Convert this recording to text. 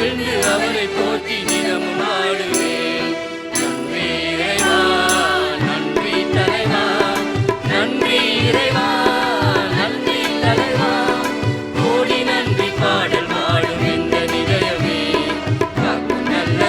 தாழ்ந்து அவரை போற்றி தினமும் ஆடுவேன். நன்றி இறைவா நன்றி தலைவா நன்றி இறைவா நன்றி தலைவா. கோடி நன்றி பாடல் வாழும் இந்த நிலையமே காக்கும் நல்ல